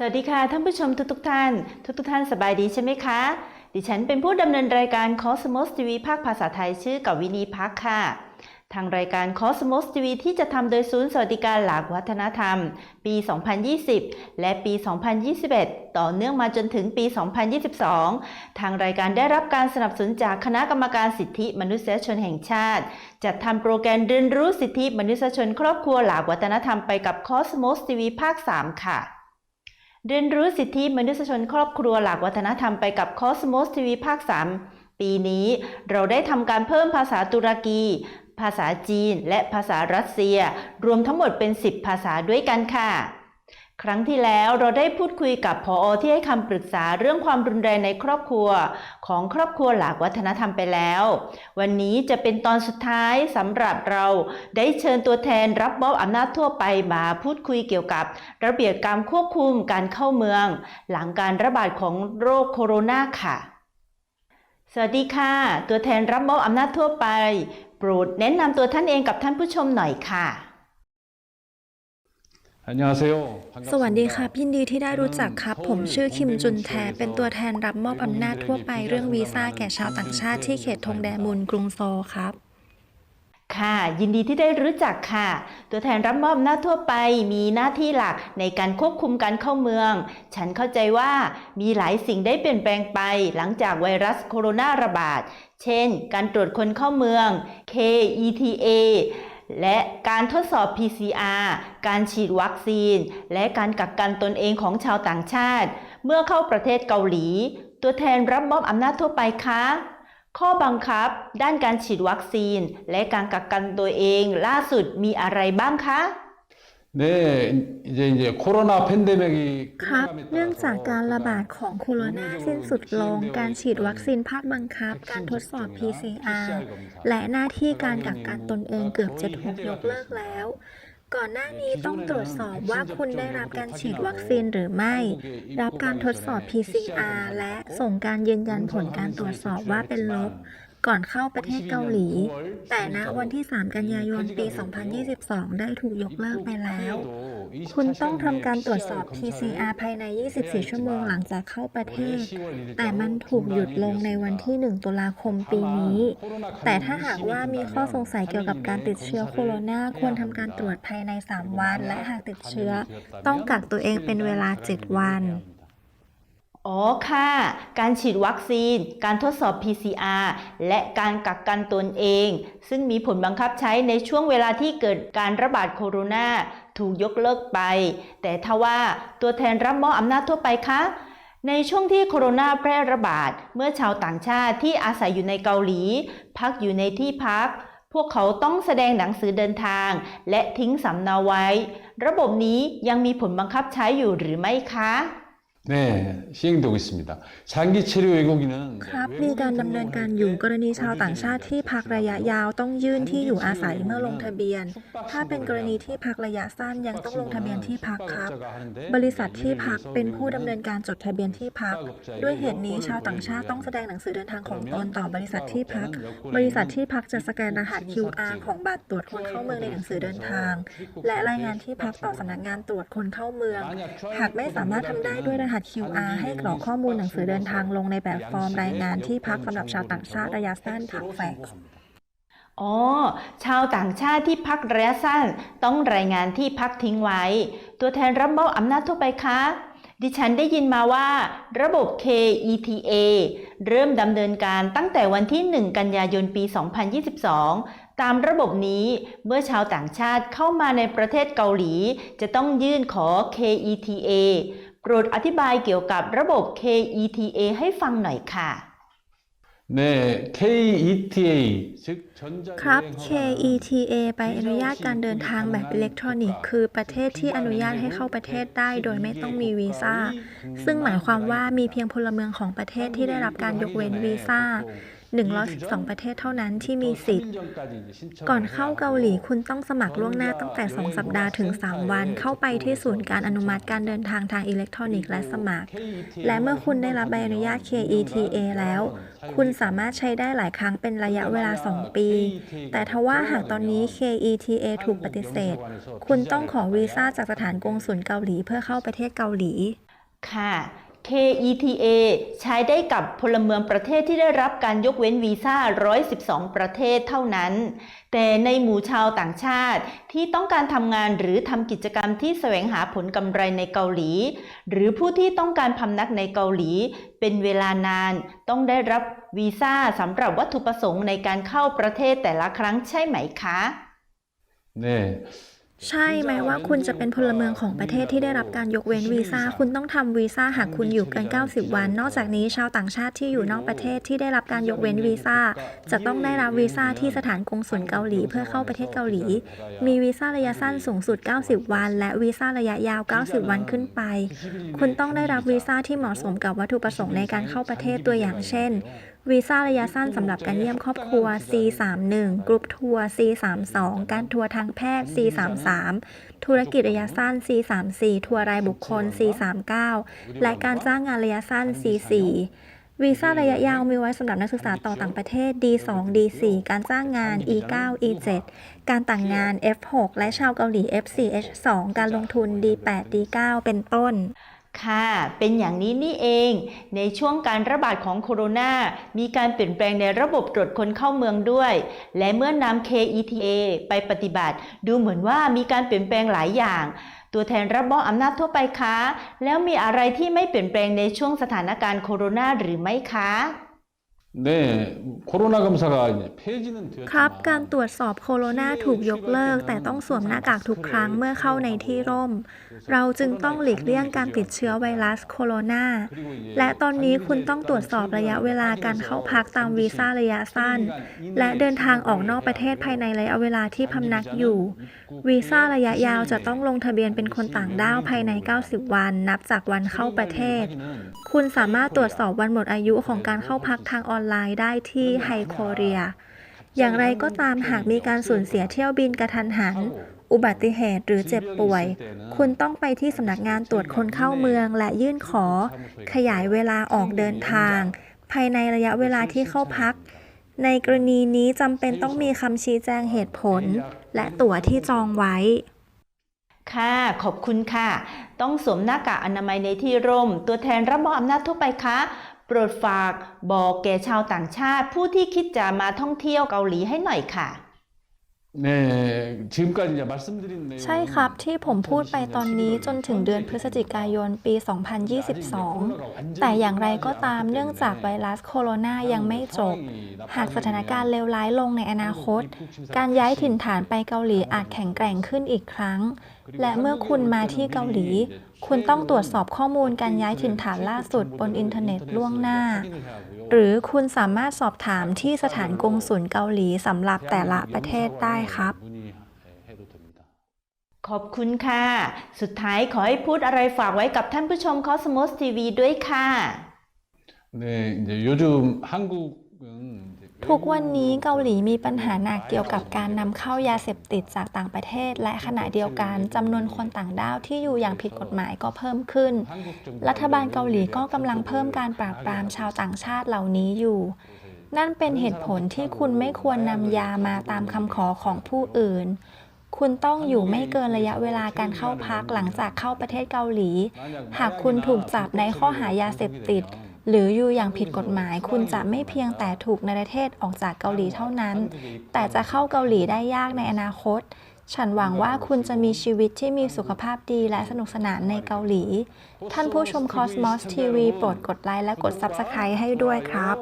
สวัสดีค่ะท่านผู้ชมทุกทุกท่าน ทุกทุกท่านสบายดีใช่ไหมคะ ดิฉันเป็นผู้ดำเนินรายการ Cosmos TV ภาคภาษาไทยชื่อกวินีพักค่ะ ทางรายการ Cosmos TV ที่จะทำโดยศูนย์สวัสดิการหลากวัฒนธรรม ปี 2020 และปี 2021 ต่อเนื่องมาจนถึงปี 2022 ทางรายการได้รับการสนับสนุนจากคณะกรรมการสิทธิมนุษยชนแห่งชาติ จัดทำโปรแกรมเรียนรู้สิทธิมนุษยชน ครอบครัวหลากวัฒนธรรมไปกับ Cosmos TV ภาค 3 ค่ะ เรียนรู้สิทธิมนุษยชนครอบครัวหลากวัฒนธรรมไปกับ Cosmos TV ภาค 3 ปีนี้เราได้ทำการเพิ่มภาษาตุรกี ภาษาจีน และภาษารัสเซีย รวมทั้งหมดเป็น 10 ภาษาด้วยกันค่ะ ครั้งที่แล้วเราได้พูดคุยกับพออที่ให้คำปรึกษาเรื่องความรุนแรงในครอบครัว ของครอบครัวหลากวัฒนธรรมไปแล้ว วันนี้จะเป็นตอนสุดท้ายสำหรับเราได้เชิญตัวแทนรับมอบอำนาจทั่วไปมาพูดคุยเกี่ยวกับ ระเบียบการควบคุมการเข้าเมือง หลังการระบาดของโรคโคโรนาค่ะ สวัสดีค่ะ ตัวแทนรับมอบอำนาจทั่วไป โปรดแนะนำตัวท่านเองกับท่านผู้ชมหน่อยค่ะ สวัสดีครับยินดีที่ได้รู้จักครับ ผมชื่อคิมจุนแท เป็นตัวแทนรับมอบอำนาจทั่วไปเรื่องวีซ่าแก่ชาวต่างชาติที่เขตธงแดมูลกรุงโซลครับ ค่ะ ยินดีที่ได้รู้จักค่ะ ตัวแทนรับมอบอำนาจทั่วไปมีหน้าที่หลักในการควบคุมการเข้าเมือง ฉันเข้าใจว่ามีหลายสิ่งได้เปลี่ยนแปลงไปหลังจากไวรัสโคโรนาระบาด เช่น การตรวจคนเข้าเมือง KETA และการทดสอบ PCR การฉีดวัคซีน และการกักกันตนเองของชาวต่างชาติ เมื่อเข้าประเทศเกาหลี ตัวแทนรับมอบอำนาจทั่วไปคะข้อบังคับ ด้านการฉีดวัคซีน และการกักกันตัวเองล่าสุดมีอะไรบ้างคะ 네, 이제 이제 코로나 팬데믹이 ครับ 끝나감에 เนื่องจาก 따라서 การระบาดของโคโรนาสิ้นสุดลง การฉีดวัคซีนภาคบังคับ การทดสอบ PCR และหน้าที่การกักกันตนเองเกือบจะถูกยกเลิกแล้ว ก่อนหน้านี้ต้องตรวจสอบว่าคุณได้รับการฉีดวัคซีนหรือไม่ รับการทดสอบ PCR และส่งการยืนยันผลการตรวจสอบว่าเป็นลบ ก่อนเข้าประเทศเกาหลี แต่ณวันที่ 3 กันยายนปี 2022 ได้ถูกยกเลิกไปแล้ว คุณต้องทำการตรวจสอบ PCR ภายใน 24 ชั่วโมงหลังจากเข้าประเทศ แต่มันถูกหยุดลงในวันที่ 1 ตุลาคมปีนี้ แต่ถ้าหากว่ามีข้อสงสัยเกี่ยวกับการติดเชื้อโคโรนาควรทำการตรวจภายใน 3 วัน และหากติดเชื้อ ต้องกักตัวเองเป็นเวลา 7 วัน อ๋อค่ะ การฉีดวัคซีน การทดสอบ PCR และการกักกันตนเอง ซึ่งมีผลบังคับใช้ในช่วงเวลาที่เกิดการระบาดโคโรนาถูกยกเลิกไป แต่ทว่าตัวแทนรับมอบอำนาจทั่วไปคะในช่วงที่โคโรนาแพร่ระบาด เมื่อชาวต่างชาติที่อาศัยอยู่ในเกาหลี พักอยู่ในที่พัก พวกเขาต้องแสดงหนังสือเดินทาง และทิ้งสำเนาไว้ ระบบนี้ยังมีผลบังคับใช้อยู่หรือไม่คะ 네, 시행되고 있습니다. 장기 체류 외국인은 ครับ มีการดำเนินการอยู่กรณีชาวต่างชาติที่พักระยะยาวต้องยื่นที่อยู่อาศัยเมื่อลงทะเบียน ถ้าเป็นกรณีที่พักระยะสั้นยังต้องลงทะเบียนที่พักครับ บริษัทที่พักเป็นผู้ดำเนินการจดทะเบียนที่พัก ด้วยเหตุนี้ชาวต่างชาติต้องแสดงหนังสือเดินทางของตนต่อบริษัทที่พัก บริษัทที่พักจะสแกนรหัส QR ของบัตรตรวจคนเข้าเมืองในหนังสือเดินทาง และรายงานที่พักต่อสำนักงานตรวจคนเข้าเมือง หากไม่สามารถทำได้ด้วยรหัส ส QR ให้กรอกข้อมูลหนังสือเดินทางลงในแบบฟอร์มรายงานที่พักสำหรับชาวต่างชาติระยะสั้นทางแฟกซ์อ๋อ ชาวต่างชาติที่พักระยะสั้น ต้องรายงานที่พักทิ้งไว้ ตัวแทนรับมอบอำนาจทั่วไปคะ ดิฉันได้ยินมาว่า ระบบ KETA เริ่มดำเนินการตั้งแต่วันที่ 1 กันยายนปี 2022 ตามระบบนี้เมื่อชาวต่างชาติเข้ามาในประเทศเกาหลี จะต้องยื่นขอ KETA โปรดอธิบายเกี่ยวกับระบบ KETA ให้ฟังหน่อยค่ะ 네, KETA 즉 전자 ครับ 여행 허가 KETA ใบอนุญาตการเดินทางแบบอิเล็กทรอนิกส์ คือประเทศที่อนุญาตให้เข้าประเทศได้โดยไม่ต้องมีวีซ่า ซึ่งหมายความว่ามีเพียงพลเมืองของประเทศที่ได้รับการยกเว้นวีซ่า 112 ประเทศเท่านั้นที่มีสิทธิ์ ก่อนเข้าเกาหลีคุณต้องสมัครล่วงหน้าตั้งแต่ 2 สัปดาห์ถึง 3 วัน เข้าไปที่ศูนย์การอนุมัติการเดินทางทางอิเล็กทรอนิกส์และสมัคร และเมื่อคุณได้รับใบอนุญาต KETA แล้ว คุณสามารถใช้ได้หลายครั้งเป็นระยะเวลา 2 ปี แต่ทว่าหากตอนนี้ KETA ถูกปฏิเสธ คุณต้องขอวีซ่าจากสถานกงสุลเกาหลีเพื่อเข้าประเทศเกาหลีค่ะ KETA ใช้ได้กับพลเมืองประเทศที่ได้รับการยกเว้นวีซ่า 112 ประเทศเท่านั้น แต่ในหมู่ชาวต่างชาติที่ต้องการทำงานหรือทำกิจกรรมที่แสวงหาผลกำไรในเกาหลี หรือผู้ที่ต้องการพำนักในเกาหลี เป็นเวลานาน ต้องได้รับวีซ่าสำหรับวัตถุประสงค์ในการเข้าประเทศแต่ละครั้งใช่ไหมคะ 네. ใช่แม้ว่าคุณจะเป็นพลเมืองของประเทศที่ได้รับการยกเว้นวีซ่า คุณต้องทำวีซ่าหากคุณอยู่เกิน 90 วัน นอกจากนี้ชาวต่างชาติที่อยู่นอกประเทศที่ได้รับการยกเว้นวีซ่า จะต้องได้รับวีซ่าที่สถานกงสุลเกาหลีเพื่อเข้าประเทศเกาหลี มีวีซ่าระยะสั้นสูงสุด 90 วัน และวีซ่าระยะยาว 90 วันขึ้นไป คุณต้องได้รับวีซ่าที่เหมาะสมกับวัตถุประสงค์ในการเข้าประเทศตัวอย่างเช่น วีซ่าระยะสั้นสำหรับการเยี่ยมครอบครัว C31 กรุ๊ปทัวร์ C32 การทัวร์ทางแพทย์ C33 ธุรกิจระยะสั้น C34 ทัวร์รายบุคคล C39 และการจ้างงานระยะสั้น C4 วีซ่าระยะยาวมีไว้สำหรับนักศึกษาต่อต่างประเทศ D2 D4 การจ้างงาน E9 E7 การต่างงาน F6 และชาวเกาหลี F4 H2 การลงทุน D8 D9 เป็นต้น ค่ะ เป็นอย่างนี้นี่เอง ในช่วงการระบาดของโคโรนา มีการเปลี่ยนแปลงในระบบตรวจคนเข้าเมืองด้วย และเมื่อนำ KETA ไปปฏิบัติ ดูเหมือนว่ามีการเปลี่ยนแปลงหลายอย่าง ตัวแทนรับมอบอำนาจทั่วไปคะ แล้วมีอะไรที่ไม่เปลี่ยนแปลงในช่วงสถานการณ์โคโรนาหรือไม่คะ ครับ การตรวจสอบโคโรนาถูกยกเลิก แต่ต้องสวมหน้ากากทุกครั้งเมื่อเข้าในที่ร่ม เราจึงต้องหลีกเลี่ยงการติดเชื้อไวรัสโคโรนา และตอนนี้คุณต้องตรวจสอบระยะเวลาการเข้าพักตามวีซ่าระยะสั้น และเดินทางออกนอกประเทศภายในระยะเวลาที่พำนักอยู่ วีซ่าระยะยาวจะต้องลงทะเบียนเป็นคนต่างด้าวภายใน 90 วัน นับจากวันเข้าประเทศ คุณสามารถตรวจสอบวันหมดอายุของการเข้าพักทางออนไลน์ได้ที่ไฮโคเรีย อย่างไรก็ตามหากมีการสูญเสียเที่ยวบินกระทันหัน อุบัติเหตุหรือเจ็บป่วย คุณต้องไปที่สำนักงานตรวจคนเข้าเมืองและยื่นขอ ขยายเวลาออกเดินทาง ภายในระยะเวลาที่เข้าพัก ในกรณีนี้จำเป็นต้องมีคำชี้แจงเหตุผล และตั๋วที่จองไว้ ค่ะ ขอบคุณค่ะ ต้องสวมหน้ากากอนามัยในที่ร่ม ตัวแทนรับมอบอำนาจทั่วไปคะ โปรดฝากบอกแก่ชาวต่างชาติ ผู้ที่คิดจะมาท่องเที่ยวเกาหลีให้หน่อยค่ะ 네. 지금까지 이제 말씀드린 내용 ใช่ครับที่ผมพูดไปตอนนี้จนถึงเดือนพฤศจิกายนปี 2022 แต่อย่างไรก็ตามเนื่องจากไวรัสโคโรนายังไม่จบ หากสถานการณ์เลวร้ายลงในอนาคต การย้ายถิ่นฐานไปเกาหลีอาจแข็งแกร่งขึ้นอีกครั้ง และเมื่อคุณมาที่เกาหลี คุณต้องตรวจสอบข้อมูลการย้ายถิ่นฐานล่าสุดบนอินเทอร์เน็ตล่วงหน้า หรือคุณสามารถสอบถามที่สถานกงสุลเกาหลีสำหรับแต่ละประเทศได้ครับ 문의해도 됩니다. ขอบคุณค่ะ สุดท้ายขอให้พูดอะไรฝากไว้กับท่านผู้ชม Cosmos TV ด้วยค่ะ 네, 이제 요즘 한국은 이제 ทุกวันนี้เกาหลีมีปัญหาหนักเกี่ยวกับการนำเข้ายาเสพติดจากต่างประเทศ และขณะเดียวกันจำนวนคนต่างด้าวที่อยู่อย่างผิดกฎหมายก็เพิ่มขึ้น รัฐบาลเกาหลีก็กำลังเพิ่มการปราบปรามชาวต่างชาติเหล่านี้อยู่ นั่นเป็นเหตุผลที่คุณไม่ควรนำยามาตามคำขอของผู้อื่น คุณต้องอยู่ไม่เกินระยะเวลาการเข้าพักหลังจากเข้าประเทศเกาหลี หากคุณถูกจับในข้อหายาเสพติด หรืออยู่อย่างผิดกฎหมาย คุณจะไม่เพียงแต่ถูกในประเทศออกจากเกาหลีเท่านั้น แต่จะเข้าเกาหลีได้ยากในอนาคต ฉันหวังว่าคุณจะมีชีวิตที่มีสุขภาพดีและสนุกสนานในเกาหลี ท่านผู้ชม Cosmos TV โปรดกดไลค์และกด Subscribe ให้ด้วยครับ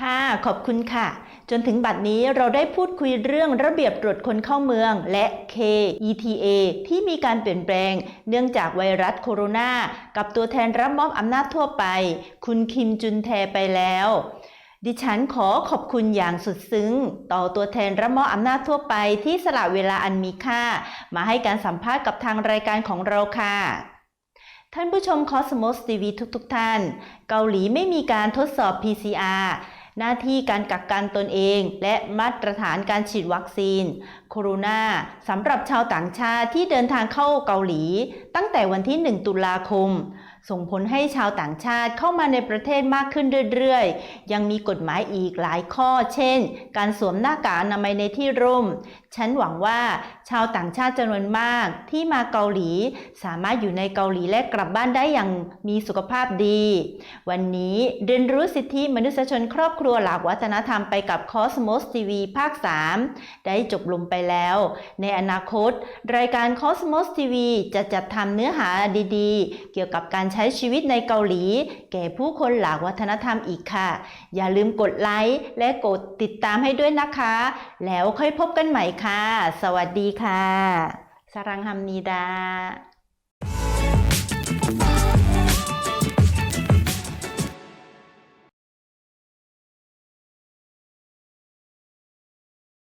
ค่ะขอบคุณค่ะ จนถึงบัดนี้เราได้พูดคุยเรื่องระเบียบตรวจคนเข้าเมืองและ KETA ที่มีการเปลี่ยนแปลง เนื่องจากไวรัสโคโรนากับตัวแทนรับมอบอำนาจทั่วไป คุณคิมจุนแทไปแล้ว ดิฉันขอขอบคุณอย่างสุดซึ้ง ต่อตัวแทนรับมอบอำนาจทั่วไปที่สละเวลาอันมีค่า มาให้การสัมภาษณ์กับทางรายการของเราค่ะท่านผู้ชม Cosmos TV ทุกๆทท่าน เกาหลีไม่มีการทดสอบ PCR หน้าที่การกักกันตนเอง และมาตรฐานการฉีดวัคซีน โคโรนาสำหรับชาวต่างชาติที่เดินทางเข้าเกาหลี ตั้งแต่วันที่ 1 ตุลาคม ส่งผลให้ชาวต่างชาติเข้ามาในประเทศมากขึ้นเรื่อยๆ ยังมีกฎหมายอีกหลายข้อ เช่น การสวมหน้ากากอนามัยในที่ร่ม ฉันหวังว่าชาวต่างชาติจำนวนมากที่มาเกาหลี สามารถอยู่ในเกาหลีและกลับบ้านได้อย่างมีสุขภาพดี วันนี้เรียนรู้สิทธิมนุษยชนครอบครัวหลากวัฒนธรรมไปกับ Cosmos TV ภาค 3 ได้จบลงไปแล้ว ในอนาคต รายการ Cosmos TV จะจัดทำเนื้อหาดีๆ เกี่ยวกับการใช้ชีวิตในเกาหลี แก่ผู้คนหลากวัฒนธรรมอีกค่ะ อย่าลืมกดไลค์และกดติดตามให้ด้วยนะคะ แล้วค่อยพบกันใหม่ค่ะค่ะ สวัสดีค่ะสรังฮัมนีดา